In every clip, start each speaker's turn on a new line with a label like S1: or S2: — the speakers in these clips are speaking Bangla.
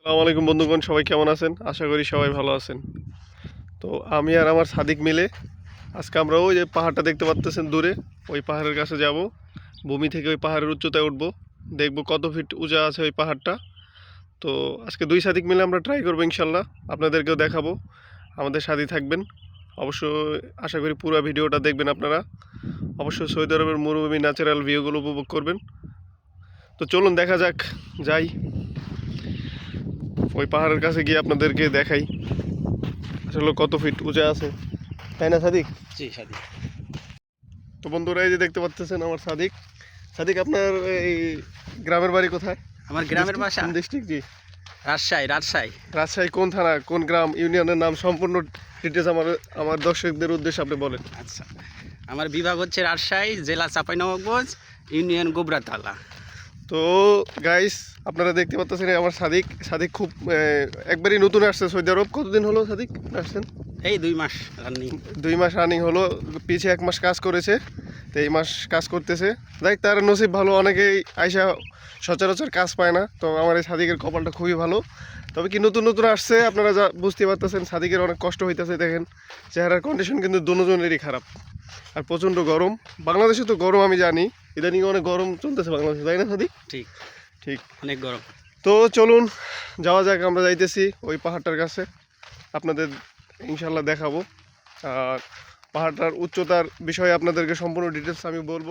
S1: আসসালামু আলাইকুম বন্ধুগণ, সবাই কেমন আছেন? আশা করি সবাই ভালো আছেন। তো আমি আর আমার সাদিক মিলে আজকে আমরা ওই যে পাহাড়টা দেখতে পাচ্তেছেন দূরে, ওই পাহাড়ের কাছে যাব। ভূমি থেকে ওই পাহাড়ের উচ্চতায় উঠবো, দেখব কত ফিট উঁচা আছে ওই পাহাড়টা। তো আজকে দুই সাদিক মিলে আমরা ট্রাই করব ইনশাল্লাহ, আপনাদেরকেও দেখাবো। আমাদের সাথেই থাকবেন। অবশ্য আশা করি পুরো ভিডিওটা দেখবেন আপনারা। অবশ্যই সৌদি আরবের মরুভূমি ন্যাচারাল ভিউগুলো উপভোগ করবেন। তো চলুন দেখা যাক, যাই। ওই পাহাড়ের কাছে গিয়ে আপনাদেরকে দেখাই। আসলে কত ফিট উঁচা আছে। তাই না সাদিক?
S2: জি সাদিক।
S1: তো বন্ধুরা এই যে দেখতে পাচ্ছেন আমার সাদিক। সাদিক আপনার এই গ্রামের বাড়ি কোথায়?
S2: আমার গ্রামের বাসা?
S1: ডিস্ট্রিক্ট? জি।
S2: রাজশাহী রাজশাহী।
S1: রাজশাহী কোন থানা কোন গ্রাম? ইউনিয়নের নাম সম্পূর্ণ ডিটেলস আমার আমার দর্শকদের উদ্দেশ্যে আপনি বলেন।
S2: আচ্ছা। আমার বিভাগ হচ্ছে রাজশাহী জেলা চাঁপাইনবাবগঞ্জ ইউনিয়ন গোবরাতলা।
S1: তো গাইস আপনারা দেখতে পাচ্ছেন আমার সাদিক। সাদিক খুব একবারই নতুন আসছে সৌদি আরব। কতদিন হলো সাদিক আসছেন?
S2: এই দুই মাস রানিং
S1: দুই মাস রানিং হলো পিছে এক মাস কাজ করেছে। তো এই মাস কাজ করতেছে। দেখ তার নসিব ভালো অনেকেই আইসা সচরাচর কাজ পায় না। তো আমার এই সাদিকের কপালটা খুবই ভালো। তবে কি নতুন নতুন আসছে আপনারা যা বুঝতে পারতেছেন সাদিকের অনেক কষ্ট হইতেছে দেখেন। চেহারার কন্ডিশন কিন্তু দুজনেরই খারাপ। আর প্রচণ্ড গরম। বাংলাদেশে তো গরম আমি জানি। ইদানিং অনেক গরম চলতেছে বাংলাদেশে তাই না সাদিক?
S2: ঠিক।
S1: ঠিক।
S2: অনেক গরম।
S1: তো চলুন যাওয়া যাক আমরা যাইতেছি ওই পাহাড়টার কাছে। আপনাদের ইনশাল্লাহ দেখাবো। আর পাহাড়টার উচ্চতার বিষয়ে আপনাদেরকে সম্পূর্ণ ডিটেলস আমি বলব।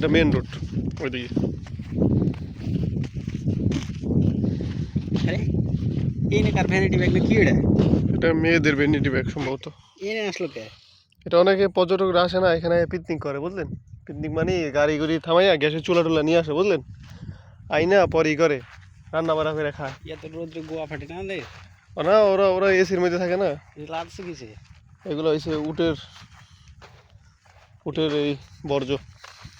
S1: এটা মেন রোড ওইদিকে।
S2: এটা?
S1: মেয়েদের ব্যাগ সম্ভবত। এটা অনেকে পর্যটকরা আসে না এখানে পিকনিক করে বুঝলেন? পিকনিক মানে গাড়ি গুড়ি থামাইয়া গ্যাসের চুলা টুলা নিয়ে আসে বুঝলেন? আইনা পরই করে রান্না বাড়া করে খায়
S2: তো গোয়া ফাটে না দে
S1: ও না ওরা ওরা এসির মধ্যে থাকে না?
S2: লাগছে
S1: এগুলো হয়েছে উটের উটের এই বর্জ্য।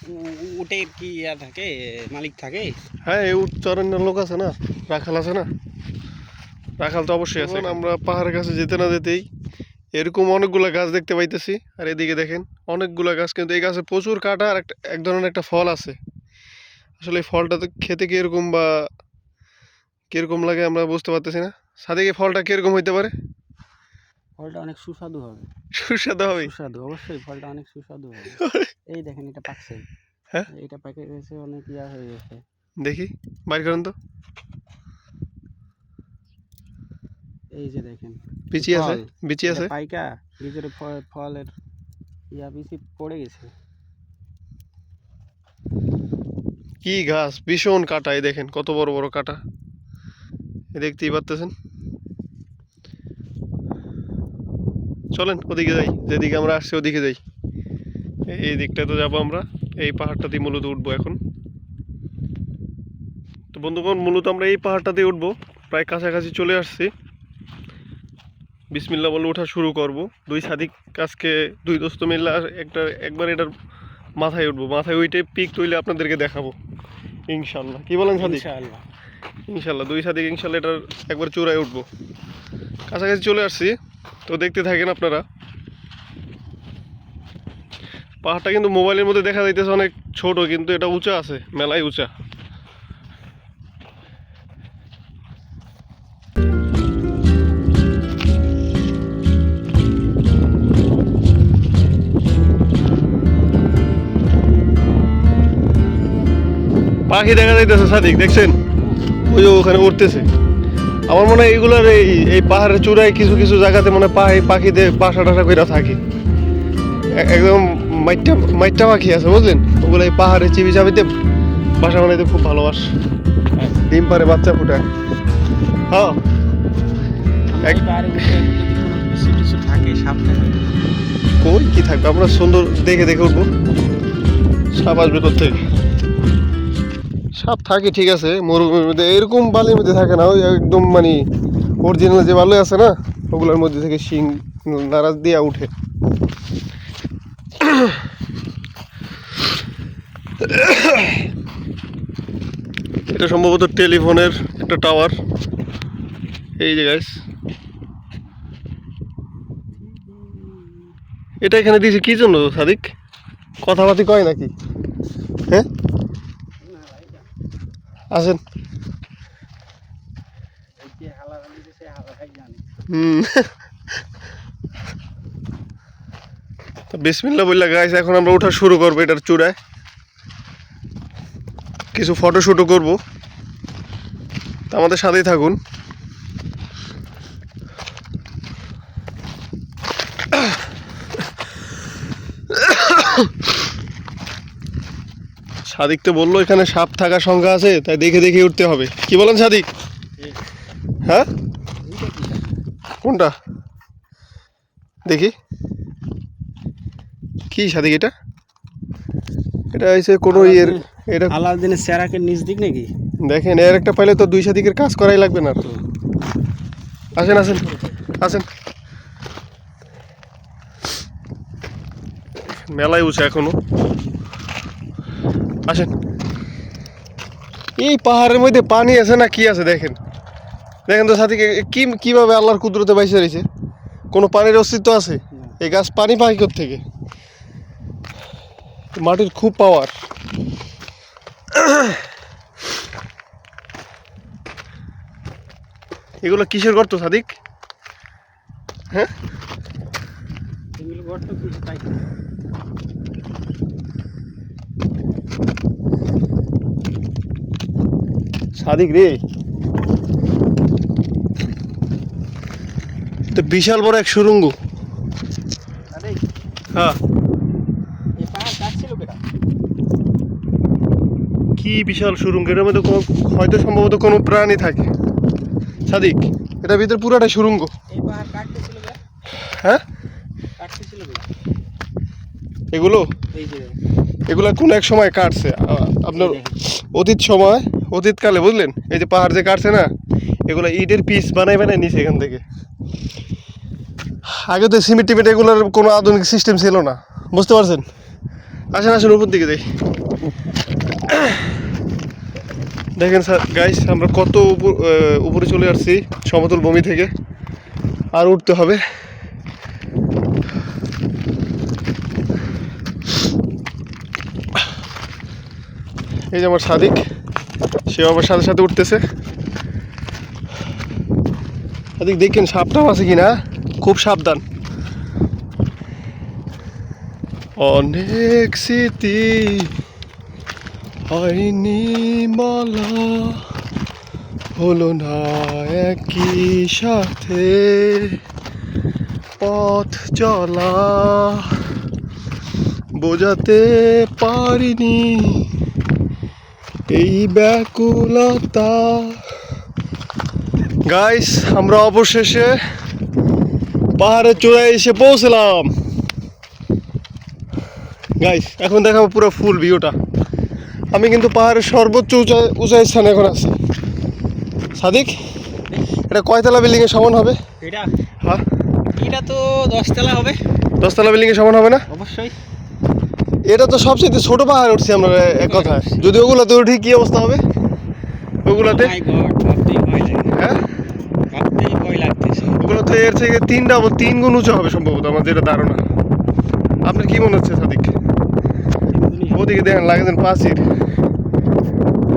S2: উ- উটে কি ইয়া থাকে মালিক থাকে?
S1: হ্যাঁ এই উট চরণের লোক আছে না রাখাল আছে না? রাখাল তো অবশ্যই আছে। আমরা পাহাড়ের কাছে যেতে না যেতেই এরকম অনেকগুলো গাছ দেখতে পাইতেছি। আর এদিকে দেখেন অনেকগুলা গাছ কিন্তু এই গাছে প্রচুর কাটা আর একটা এক ধরনের একটা ফল আছে। আসলে এই ফলটা তো খেতে কীরকম বা কীরকম লাগে আমরা বুঝতে পারতেছি না। সাথে ফলটা কীরকম হইতে পারে?
S2: ফলটা অনেক সুস্বাদু হবে।
S1: সুস্বাদু হবে?
S2: সুস্বাদু অবশ্যই ফলটা অনেক সুস্বাদু হবে। এই দেখেন এটা পাকছে।
S1: হ্যাঁ?
S2: এটা পাকে গেছে অনেক ইয়া হয়ে গেছে।
S1: দেখি বাইর করেন তো।
S2: এই যে দেখেন।
S1: বিচি আছে। বিচি আছে?
S2: পাইকা ভিতরে ফলের ইয়া বেশি পড়ে গেছে।
S1: কি গাছ ভীষণ কাটা এই দেখেন কত বড় বড় কাটা। দেখতেই পারতেছেন? চলেন ওদিকে যাই যেদিকে আমরা আসছি ওদিকে যাই। এই দিকটায় তো যাব আমরা এই পাহাড়টাতেই মূলত উঠবো এখন। তো বন্ধুগণ মূলত আমরা এই পাহাড়টাতেই উঠবো প্রায় কাছাকাছি চলে আসছি। বিসমিল্লা বলে ওঠা শুরু করব। দুই সাদিক কাজকে দুই দোস্ত মিললে আর একটা একবার এটার মাথায় উঠবো। মাথায় উঠে পিক তুলে আপনাদেরকে দেখাবো। ইনশাল্লাহ কি বলেন সাদিক? ইনশাল্লাহ দুই সাদিক ইনশাল্লাহ এটার একবার চূড়ায় উঠবো। কাছাকাছি চলে আসছি। তো দেখতে থাকেন আপনারা। পাহাড়টা কিন্তু মোবাইলের মধ্যে দেখা যাইতেছে অনেক ছোট, কিন্তু এটা উঁচা আছে, মেলায় উঁচা। পাখি দেখা যাইতেছে সাদিক, দেখছেন? ওই ওখানে উঠতেছে। আমার মনে হয় এগুলার এই এই পাহাড়ের চূড়ায় কিছু কিছু জায়গাতে মনে পাখি পাখিদের বাসা টাসা করে থাকে। একদম মাইটটা মাইটটা পাখি আছে, বুঝলেন? ওগুলো এই পাহাড়ে চিবি চাবিতে বাসা বানাইতে খুব ভালোবাসে। ডিম পারে বাচ্চা ফুটায়। হ্যাঁ।
S2: পাহাড়ে
S1: কই কি থাকবে? আমরা সুন্দর দেখে দেখে উঠবো। সাপ আসবে থেকে সাপ থাকে, ঠিক আছে। মরুভূমির মধ্যে এরকম বালির মধ্যে থাকে না, ওই একদম মানে অরিজিনাল যে বালু আছে না, ওগুলোর মধ্যে থেকে শিং নারাজ দিয়ে উঠে। এটা সম্ভবত টেলিফোনের একটা টাওয়ার এই যে গাইস এটা এখানে দিয়েছে কি জন্য, সাদিক? কথাবার্তি কয় নাকি হ্যাঁ আসেন। বিসমিল্লা বললা গাইস এখন আমরা ওঠা শুরু করব এটার চূড়ায়। কিছু ফটোশুটও করব। তো আমাদের সাথেই থাকুন। সাদিক তো বলল এখানে সাপ থাকার সংখ্যা আছে তাই দেখে দেখে উঠতে হবে। কি বলেন সাদিক? হ্যাঁ? কোনটা? দেখি। কি সাদিক এটা? এটা হয়েছে কোনো ইয়ের এটা
S2: আলাদিনের চেরাকে নিচ দিক নাকি?
S1: দেখেন এর একটা পাইলে তো দুই সাদিকের কাজ করাই লাগবে না আসেন আসেন আসেন। মেলায় উঠছে এখনও। আসেন। এই পাহাড়ের মধ্যে পানি আছে না কি আছে দেখেন? দেখেন তো সাথী কি কীভাবে আল্লাহর কুদরতে বাইসে রয়েছে? কোনো পানির অস্তিত্ব আছে? এই গাছ পানি পাই থেকে মাটির খুব পাওয়ার এগুলো কিসের গর্ত সাদিক? হ্যাঁ?
S2: এগুলো গর্ত কিছু তাই
S1: সাদিক রে। তো বিশাল বড় এক সুরঙ্গ। হ্যাঁ। কি বিশাল সুরঙ্গ? এটার মধ্যে হয়তো সম্ভবত কোনো প্রাণী থাকে। সাদিক এটার ভিতরে পুরাটা সুরঙ্গ। হ্যাঁ? এগুলো?
S2: এই যে।
S1: এগুলো কোন এক সময় কাটছে? আপনার অতীত সময়, অতীতকালে বুঝলেন? এই যে পাহাড় যে কাটছে না, এগুলো ইটের পিস বানাই বানাই নিছে এখান থেকে। আগে তো সিমেন্ট টিমেন্ট এগুলোর কোনো আধুনিক সিস্টেম ছিল না। বুঝতে পারছেন? আসেন আসেন, উপর দিকে যাই। দেখেন স্যার গাইস আমরা কত উপর চলে আসছি সমতল ভূমি থেকে। আর উঠতে হবে। এই যে আমার সাদিক, সেও আমার সাথে সাথে উঠতেছে। সাদিক, দেখেন সাপটাও আছে কিনা? খুব সাবধান। অনেক স্মৃতি হয়নি বলা হলো না একই সাথে পথ চলা বোঝাতে পারিনি। এই ব্যাকুলতা গাইস আমরা অবশেষে পাহাড়ের চূড়ায় এসে পৌঁছলাম। গাইস এখন দেখাবো পুরো ফুল ভিউটা আমি কিন্তু পাহাড়ের সর্বোচ্চ উঁচা উঁচা স্থানে এখন আছি। সাদিক এটা কয়তলা বিল্ডিং এর সমান হবে?
S2: এটা?
S1: হ্যাঁ।
S2: এটা তো দশতলা হবে।
S1: দশতলা বিল্ডিং এর সমান হবে না?
S2: অবশ্যই।
S1: এটা তো সবচেয়ে ছোট পাহাড় উঠছি আমরা এক কথায় যদি ওগুলাতে উঠি কি অবস্থা হবে? ওগুলাতে?
S2: লাগে
S1: হ্যাঁ? ওগুলো তো এর থেকে তিন ডাবল তিন গুণ উঁচু হবে সম্ভবত আমার যেটা ধারণা। আপনার কি মনে হচ্ছে সাদিক? ওদিকে দেখেন লাগেছেন পাঁচির।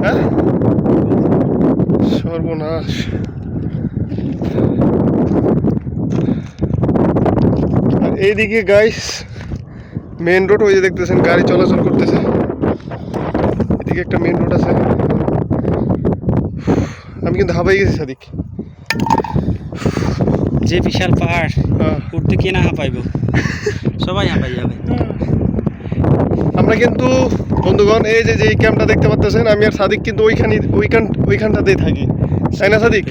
S1: হ্যাঁ? সর্বনাশ। আর এইদিকে গাইস মেন রোড ওই যে দেখতেছেন গাড়ি চলাচল করতেছে। এদিকে একটা মেন রোড আছে। আমি কিন্তু হাবাই গেছি সাদিক।
S2: যে বিশাল পাহাড়
S1: হ্যাঁ।
S2: উঠতে কে না হাঁপাইব? সবাই হাঁপাই যাবে।
S1: আমরা কিন্তু বন্ধুগণ এই যে যে ক্যাম্পটা দেখতে পাচ্ছেন আমি আর সাদিক কিন্তু ওইখানে ওইখান ওইখানটাতেই থাকি। তাই না সাদিক?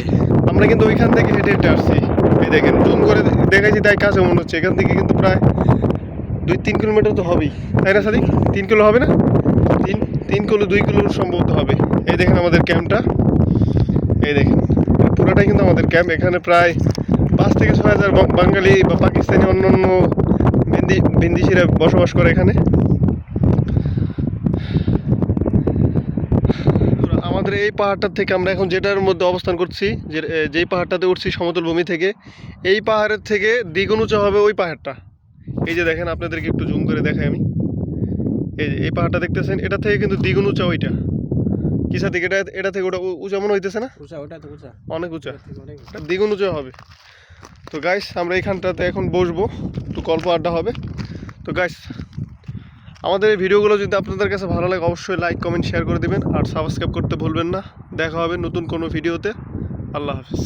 S1: আমরা কিন্তু ওইখান থেকে হেঁটে হেঁটে আসছি। এই দেখেন জুম করে দেখাইছি তাই কাছে মনে হচ্ছে। এখান থেকে কিন্তু প্রায় দুই তিন কিলোমিটার তো হবেই। তাই না সাদিক? তিন কিলো হবে না? তিন তিন কিলো, দুই কিলো সম্ভবত হবে। এই দেখেন আমাদের ক্যাম্পটা। এই দেখেন, পুরোটাই কিন্তু আমাদের ক্যাম্প। এখানে প্রায় পাঁচ থেকে ছয় হাজার বাঙালি বা পাকিস্তানি অন্যান্য বিন্দি বিন্দিসিরা বসবাস করে এখানে। আমাদের এই পাহাড়টার থেকে আমরা এখন যেটার মধ্যে অবস্থান করছি, যে যেই পাহাড়টাতে উঠছি সমতল ভূমি থেকে, এই পাহাড়ের থেকে দ্বিগুণ উঁচু হবে ওই পাহাড়টা। এই যে দেখেন আপনাদেরকে একটু জুম করে দেখাই আমি। এই যে এই পাহাড়টা দেখতেছেন এটা থেকে কিন্তু দ্বিগুণ উঁচা ওইটা। কিসা থেকে এটা এটা থেকে ওটা উঁচা মনে হইতেছে না? অনেক উঁচা। দ্বিগুণ উঁচু হবে। তো গাইস আমরা এইখানটাতে এখন বসবো। একটু গল্প আড্ডা হবে। তো গাইস আমাদের এই ভিডিওগুলো যদি আপনাদের কাছে ভালো লাগে অবশ্যই লাইক কমেন্ট শেয়ার করে দিবেন। আর সাবস্ক্রাইব করতে ভুলবেন না। দেখা হবে নতুন কোনো ভিডিওতে। আল্লাহ হাফিজ।